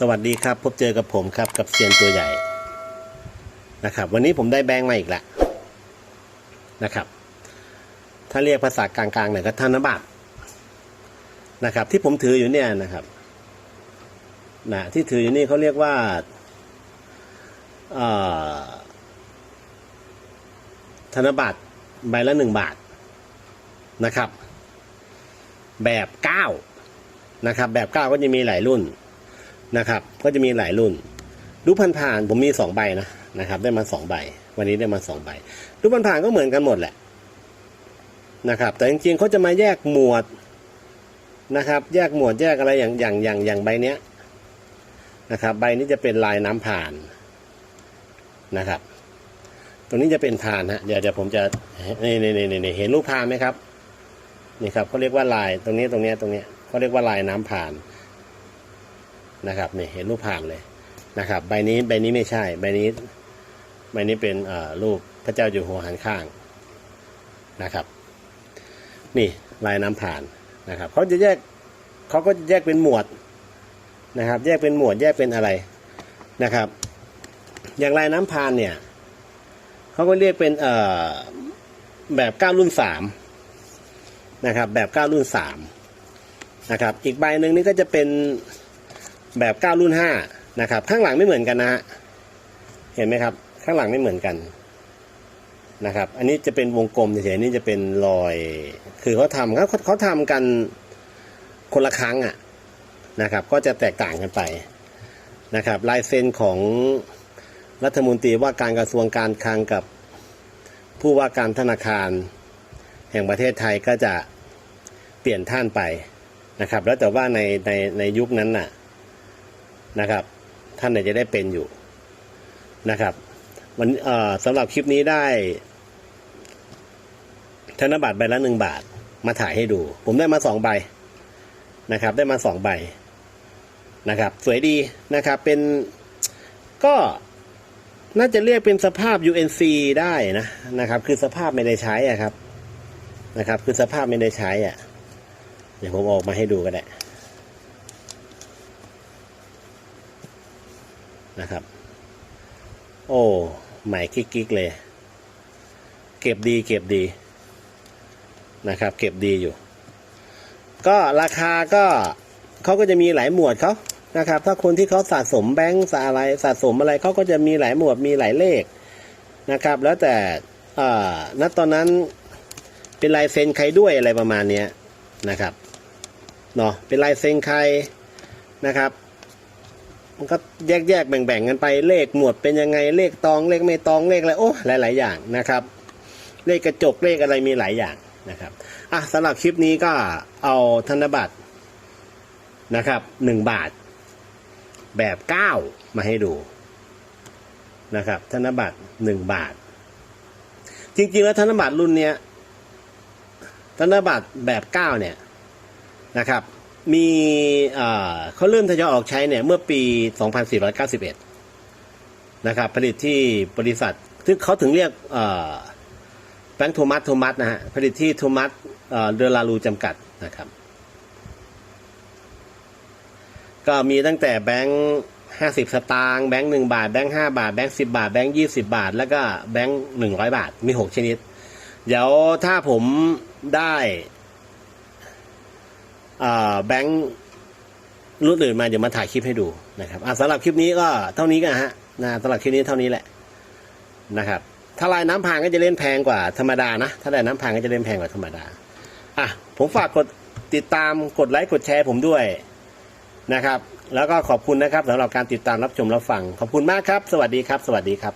สวัสดีครับ พบเจอกับผมครับกับเซียนตัวใหญ่นะครับ วันนี้ผมได้แบงค์มาอีกแล้วนะครับ ถ้าเรียกภาษากลางๆหน่อยก็ธนบัตรนะครับ ที่ผมถืออยู่เนี่ยนะครับนะที่ถืออยู่นี่เขาเรียกว่าธนบัตรใบละหนึ่งบาทนะครับ แบบเก้านะครับ แบบเก้าก็จะมีหลายรุ่น นะครับ ก็จะมีหลายรุ่น รูปผ่านๆผมมีสองใบนะนะครับ ได้มาสองใบ วันนี้ได้มาสองใบ รูปผ่านๆก็เหมือนกันหมดแหละนะครับ แต่จริงๆเขาจะมาแยกหมวดนะครับ แยกหมวดแยกอะไรอย่างอย่างอย่างอย่างใบเนี้ยนะครับ ใบนี้จะเป็นลายน้ำผ่านนะครับ ตรงนี้จะเป็นผ่านฮะเดี๋ยวเดี๋ยวผมจะนี่นี่นี่นี่เห็นรูปผ่านไหมครับนี่ครับเขาเรียกว่าลายตรงนี้ตรงนี้ตรงนี้เขาเรียกว่าลายน้ำผ่าน นะครับนี่เห็นรูปผ่านเลยนะครับ ใบนี้ใบนี้ไม่ใช่ ใบนี้ใบนี้เป็นรูปพระเจ้าอยู่หัวหันข้างนะครับ นี่ลายน้ำผ่านนะครับเขาจะแยกเขาก็จะแยกเป็นหมวดนะครับ แยกเป็นหมวดแยกเป็นอะไรนะครับ อย่างลายน้ำผ่านเนี่ยเขาก็เรียกเป็นเอ่อแบบเก้ารุ่นสามนะครับ แบบเก้ารุ่นสามนะครับ อีกใบหนึ่งนี่ก็จะเป็น แบบ9รุ่น5นะครับ ข้างหลังไม่เหมือนกันนะฮะเห็นไหมครับ ข้างหลังไม่เหมือนกันนะครับ อันนี้จะเป็นวงกลมเฉยๆนี่จะเป็นรอย คือเขาทำเขาเขาทำกันคนละครั้งอะนะครับ ก็จะแตกต่างกันไปนะครับ ลายเซ็นของรัฐมนตรีว่าการกระทรวงการคลังกับผู้ว่าการธนาคาร แห่งประเทศไทยก็จะเปลี่ยนท่านไปนะครับ แล้วแต่ว่าในในในยุคนั้นน่ะ นะครับ ท่านไหนจะได้เป็นอยู่นะครับวันสำหรับคลิปนี้ได้ ธนบัตรใบละหนึ่งบาท มาถ่ายให้ดู ผมได้มาสองใบนะครับ ได้มาสองใบนะครับ สวยดีนะครับ เป็นก็น่าจะเรียกเป็นสภาพ UNC ได้นะนะครับ คือสภาพไม่ได้ใช้อะครับนะครับ คือสภาพไม่ได้ใช้อะ เดี๋ยวผมออกมาให้ดูก็ได้ นะครับ โอ้ใหม่กิ๊กๆเลย เก็บดีเก็บดีนะครับ เก็บดีอยู่ ก็ราคาก็เขาก็จะมีหลายหมวดเขานะครับ ถ้าคนที่เขาสะสมแบงค์สะอะไรสะสมอะไรเขาก็จะมีหลายหมวดมีหลายเลขนะครับ แล้วแต่อ่าณตอนนั้นเป็นลายเซ็นใครด้วยอะไรประมาณนี้นะครับเนาะเป็นลายเซ็นใครนะครับ มันก็แยกแยกๆแบ่งแบ่งๆกันไปเลขหมวดเป็นยังไงเลขตองเลขไม่ตองเลขอะไรโอ้หลายๆอย่างนะครับ เลขกระจกเลขอะไรมีหลายอย่างนะครับอะสำหรับคลิปนี้ก็เอาธนบัตรนะครับหนึ่งบาท แบบเก้ามาให้ดูนะครับ ธนบัตรหนึ่งบาท จริงๆแล้วธนบัตรรุ่นเนี้ยธนบัตรแบบเก้าเนี่ยนะครับ มีเขาเริ่มทยอยออกใช้เนี่ยเมื่อปี 2491 นะครับ ผลิตที่บริษัทซึ่งเขาถึงเรียกแบงค์โทมัสโทมัสนะฮะ ผลิตที่โทมัสเดลารูจำกัดนะครับ ก็มีตั้งแต่แบงค์ห้าสิบสตางค์แบงค์หนึ่งบาท แบงค์ห้าบาท แบงค์สิบาท แบงค์ยี่สิบาท แล้วก็แบงค์หนึ่งร้อยบาท มีหกชนิด เดี๋ยวถ้าผมได้ แบงค์รุ่นอื่นมาเดี๋ยวมาถ่ายคลิปให้ดูนะครับอะสำหรับคลิปนี้ก็เท่านี้กันฮะนะสำหรับคลิปนี้เท่านี้แหละนะครับ ถ้าลายน้ำพางก็จะเล่นแพงกว่าธรรมดานะ ถ้าลายน้ำพางก็จะเล่นแพงกว่าธรรมดาอะผมฝากกดติดตามกดไลค์กดแชร์ผมด้วยนะครับ แล้วก็ขอบคุณนะครับสำหรับการติดตามรับชมรับฟังขอบคุณมากครับ สวัสดีครับ สวัสดีครับ